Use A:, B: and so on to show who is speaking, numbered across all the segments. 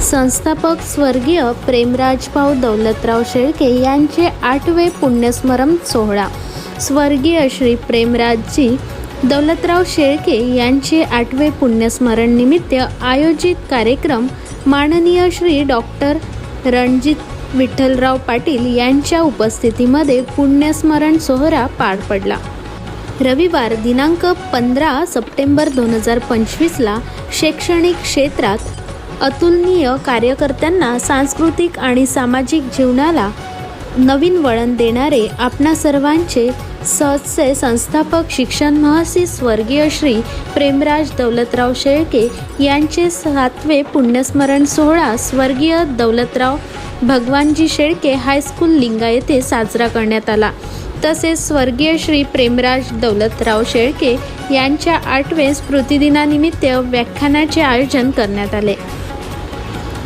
A: संस्थापक स्वर्गीय प्रेमराजभाऊ दौलतराव शेळके यांचे आठवे पुण्यस्मरण सोहळा. स्वर्गीय श्री प्रेमराजजी दौलतराव शेळके यांचे आठवे पुण्यस्मरण निमित्त आयोजित कार्यक्रम माननीय श्री डॉक्टर रणजित विठ्ठलराव पाटील यांच्या उपस्थितीमध्ये पुण्यस्मरण सोहळा पार पडला. रविवार दिनांक पंधरा सप्टेंबर दोन हजार पंचवीसला शैक्षणिक क्षेत्रात अतुलनीय कार्यकर्त्यांना सांस्कृतिक आणि सामाजिक जीवनाला नवीन वळण देणारे आपणा सर्वांचे सहजचे संस्थापक शिक्षण महसी स्वर्गीय श्री प्रेमराज दौलतराव शेळके यांचे सातवे पुण्यस्मरण सोहळा स्वर्गीय दौलतराव भगवानजी शेळके हायस्कूल लिंगा येथे साजरा करण्यात आला. तसेच स्वर्गीय श्री प्रेमराज दौलतराव शेळके यांच्या आठवे स्मृतिदिनानिमित्त व्याख्यानाचे आयोजन करण्यात आले.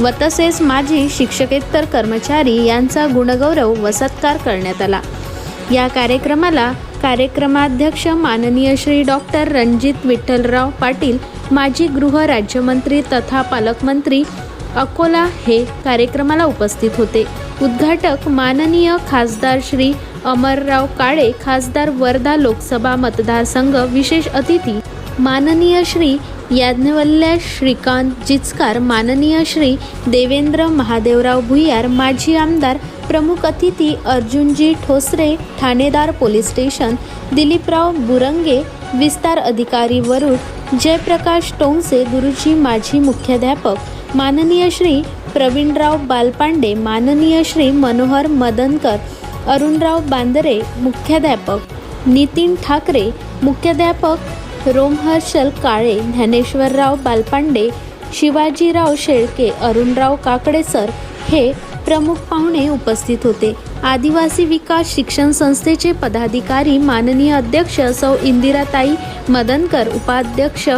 A: व तसेच माजी शिक्षकेतर कर्मचारी यांचा गुणगौरव व सत्कार करण्यात आला. या कार्यक्रमाला कार्यक्रमाध्यक्ष माननीय श्री डॉक्टर रणजित विठ्ठलराव पाटील माजी गृह राज्यमंत्री तथा पालकमंत्री अकोला हे कार्यक्रमाला उपस्थित होते. उद्घाटक माननीय खासदार श्री अमरराव काळे खासदार वर्धा लोकसभा मतदारसंघ विशेष अतिथी माननीय श्री याज्ञवल्ल्या श्रीकांत जिचकार माननीय श्री देवेंद्र महादेवराव भुयार माजी आमदार प्रमुख अतिथी अर्जुनजी ठोसरे ठाणेदार पोलीस स्टेशन दिलीपराव बुरंगे विस्तार अधिकारी वरुड जयप्रकाश टोंगसे गुरुजी माजी मुख्याध्यापक माननीय श्री प्रवीणराव बालपांडे माननीय श्री मनोहर मदनकर अरुणराव बांदरे मुख्याध्यापक नितीन ठाकरे मुख्याध्यापक रोमहर्षल काळे ज्ञानेश्वरराव बालपांडे शिवाजीराव शेळके अरुणराव काकडे सर हे प्रमुख पाहुणे उपस्थित होते. आदिवासी विकास शिक्षण संस्थेचे पदाधिकारी माननीय अध्यक्ष सौ इंदिराताई मदनकर उपाध्यक्ष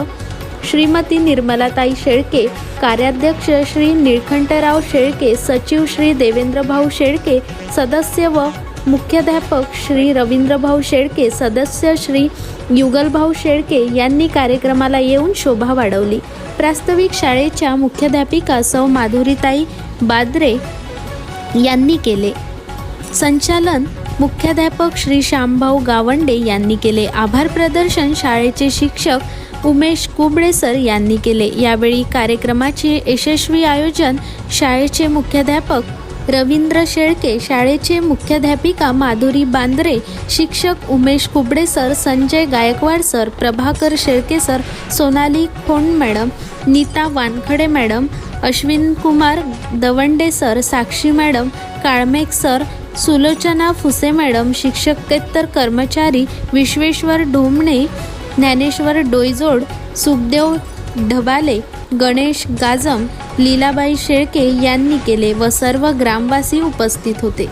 A: श्रीमती निर्मलाताई शेळके कार्याध्यक्ष श्री निळखंठराव शेळके सचिव श्री देवेंद्रभाऊ शेळके सदस्य व मुख्याध्यापक श्री रवींद्रभाऊ शेळके सदस्य श्री युगलभाऊ शेळके यांनी कार्यक्रमाला येऊन शोभा वाढवली. प्रास्ताविक शाळेच्या मुख्याध्यापिका सौ माधुरीताई बाद्रे यांनी केले. संचालन मुख्याध्यापक श्री श्यामभाऊ गावंडे यांनी केले. आभार प्रदर्शन शाळेचे शिक्षक उमेश कुबडे सर यांनी केले. यावेळी कार्यक्रमाचे यशस्वी आयोजन शाळेचे मुख्याध्यापक रवींद्र शेळके शाळेचे मुख्याध्यापिका माधुरी बांद्रे शिक्षक Umesh Kubde sir Sanjay Gaikwad sir Prabhakar Shelke sir Sonali Khond madam Nita Wankhade madam Ashwin Kumar Dawande sir Sakshi madam Kalmek sir Sulochana Phuse madam शिक्षकेतर कर्मचारी विश्वेश्वर ढोमणे ज्ञानेश्वर डोईजोड सुखदेव ढबाले गणेश गाजम लीलाबाई शेळके यांनी केले व सर्व ग्रामवासी उपस्थित होते.